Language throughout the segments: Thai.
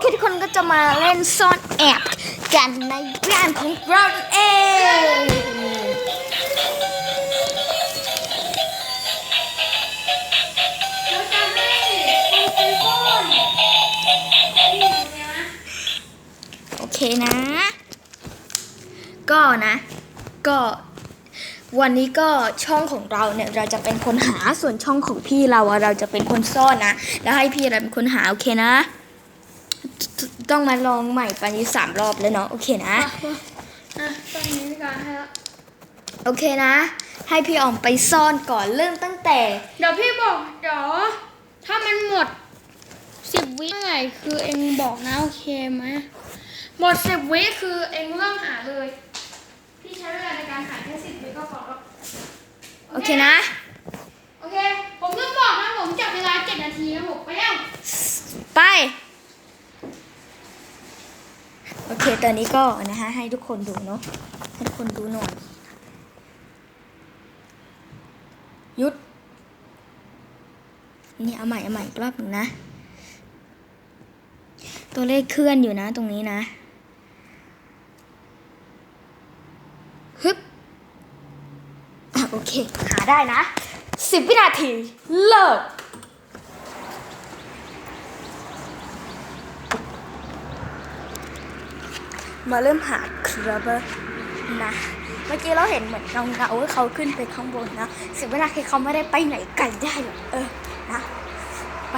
เคทุกคนก็จะมาเล่นซ่อนแอบกันในบ้านของเราเองเราจะให้คุณเป็นก้อนนี่นะโอเคนะ ก็นะ ก็วันนี้ก็ช่องของเราเนี่ยเราจะเป็นคนหาส่วนช่องของพี่เราอะเราจะเป็นคนซ่อนนะ แล้วให้พี่เราเป็นคนหาโอเคนะ ต้องมาลองใหม่ไปนี้สามรอบแล้วเนาะโอเคนะอะตอนนี้มีการให้ละโอเคนะ ให้พี่ออมไปซ่อนก่อนเริ่มตั้งแต่ เดี๋ยวพี่บอกเดี๋ยวถ้ามันหมดสิบวิเมื่อไหร่คือเองบอกนะโอเคไหมหมดสิบวิคือเองเริ่มหาเลย พี่ใช้เวลาในการหาแค่สิบวิก็พอแล้วโอเคนะโอเค ผมต้องบอกนะผมจับเวลาเจ็ดนาทีนะผมไปแล้วไป โอเค ตอนนี้ก็นะคะให้ทุกคนดูเนาะให้ทุกคนดูหน่อยยุด นี่เอาใหม่เอาใหม่อีกรอบหนึ่งนะ ตัวเลขเคลื่อนอยู่นะ ตรงนี้นะฮึบอะโอเค หาได้นะสิบวินาที เลิก มาเริ่มหาครับนะเมื่อกี้เราเห็นเหมือนเงาเงาเขาขึ้นไปข้างบนนะสิบวินาทีเขาไม่ได้ไปไหนไกลได้หรอกเออนะ ไป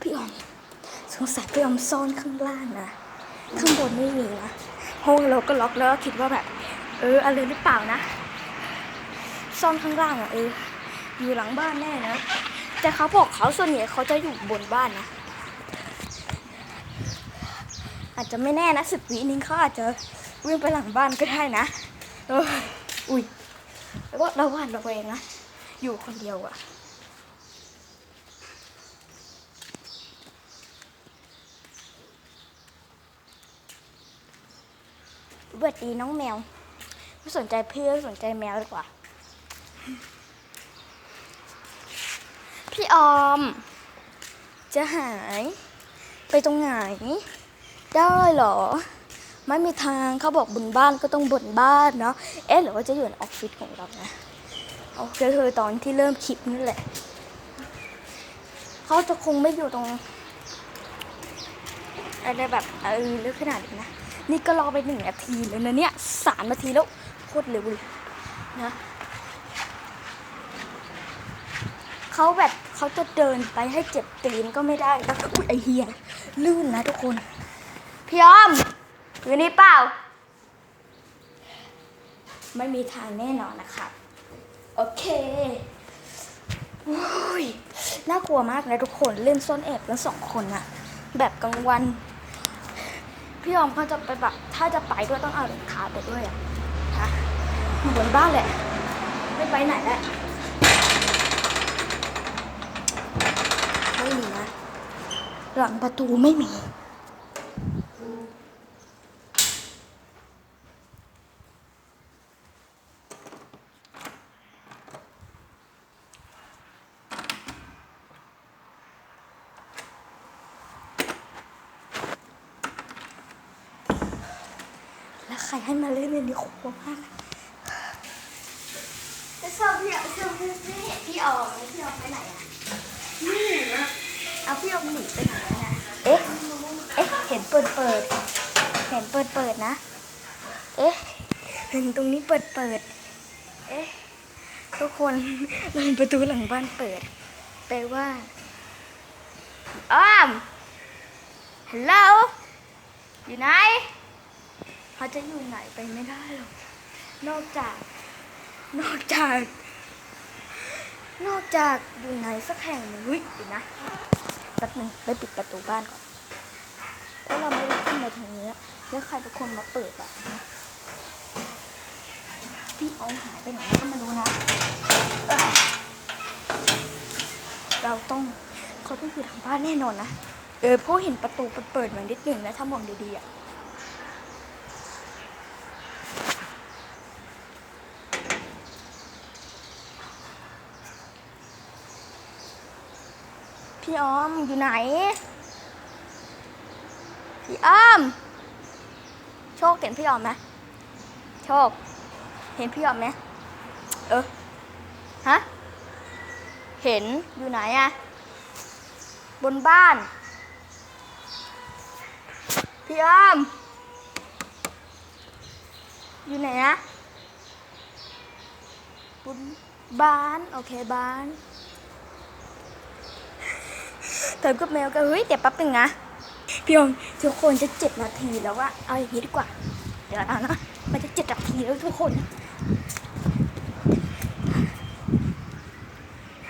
พี่ออม ยอมซ่อนข้างล่างนะข้างบนไม่มีนะห้องเราก็ล็อกแล้วก็คิดว่าแบบ เอออะไรหรือเปล่านะ ซ่อนข้างล่างอะเอออยู่หลังบ้านแน่นะแต่เขาบอกเขาส่วนใหญ่เขาจะอยู่บนบ้านนะอาจจะไม่แน่นะสิบวินึงเขาอาจจะวิ่งไปหลังบ้านก็ได้นะอออุ้ยแล้วก็ระวังระแวงนะอยู่คนเดียวอะ สวัสดีน้องแมว ไม่สนใจเพื่อนสนใจแมวดีกว่า พี่ออม จะหายไปตรงไหน ได้เหรอ ไม่มีทางเขาบอกบนบ้านก็ต้องบนบ้านเนาะเอ๊ะหรือว่าจะอยู่ในออฟฟิศของเรานะโอเคคือตอนที่เริ่มคลิปนั่นแหละเขาจะคงไม่อยู่ตรงอะไรแบบเออลึกขนาดนี้นะ นี่ก็รอไปหนึ่งนาทีแล้วนะเนี่ยสามนาทีแล้วโคตรเร็วเลยนะเขาแบบเขาจะเดินไปให้เจ็บตีนก็ไม่ได้แล้วก็อุ๊ยไอเฮียลื่นนะทุกคนพี่อ้อมอยู่นี่เปล่า ไม่มีทางแน่นอนนะครับโอเคโอ้ยน่ากลัวมากนะทุกคนเล่นซ่อนแอบกันสองคนอะแบบกลางวัน พี่ออมเขาจะไปแบบถ้าจะไปด้วยต้องเอาขาไปด้วยอะฮะอยู่บนบ้านแหละ ไม่ไปไหนแล้วไม่มีนะ หลังประตูไม่มี ใครให้มาเล่นเล่นนี่โคตรมากจะชอบพี่อะชอบพี่ไม่เห็นพี่ออกเลยพี่ออกไปไหนอะนี่นะเอาพี่ออกหนีไปไหนแล้วนะเอ๊ะเอ๊ะเห็นเปิดเปิดเห็นเปิดเปิดนะ เอ๊ะเห็นตรงนี้เปิดเปิด เอ๊ะทุกคนเห็นประตูหลังบ้านเปิดแปลว่าอ้อมฮัลโหลอยู่ไหน เขาจะอยู่ไหนไปไม่ได้หรอก นอกจาก นอกจาก นอกจากอยู่ไหนสักแห่งหนึ่งเฮ้ยดีนะแป๊บนึงไปปิดประตูบ้านก่อนเพราะเราไม่ได้ขึ้นมาทางนี้ แล้วใครเป็นคนมาเปิดอะพี่อองหายไปไหนก็ไม่รู้นะ เราต้องเขาต้องอยู่ทางบ้านแน่นอนนะ เออเพราะเห็นประตูเปิดๆมานิดหนึ่งนะถ้ามองดีๆอะ พี่ออมอยู่ไหน พี่อ้อม โชคเห็นพี่ออมไหมโชค เห็นพี่ออมไหมเออฮะเห็นอยู่ไหนอะบนบ้าน พี่อ้อม อยู่ไหนอะบนบ้าน โอเคบ้าน เติมกับแมวก็เฮ้ยเดี๋ยวแป๊บนึงนะพี่อมทุกคนจะเจ็ดนาทีแล้วว่าเอาอย่างนี้ดีกว่า เดี๋ยวนะนะมันจะเจ็ดนาทีแล้วทุกคน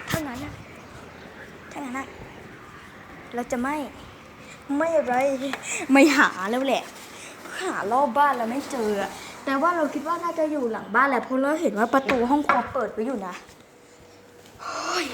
เท่านั้นนะเท่านั้นนะเราจะไม่ไม่อะไรไม่หาแล้วแหละ หารอบบ้านเราไม่เจอ แต่ว่าเราคิดว่าน่าจะอยู่หลังบ้านแหละเพราะเราเห็นว่าประตูห้องครัวเปิดไว้อยู่นะเฮ้ย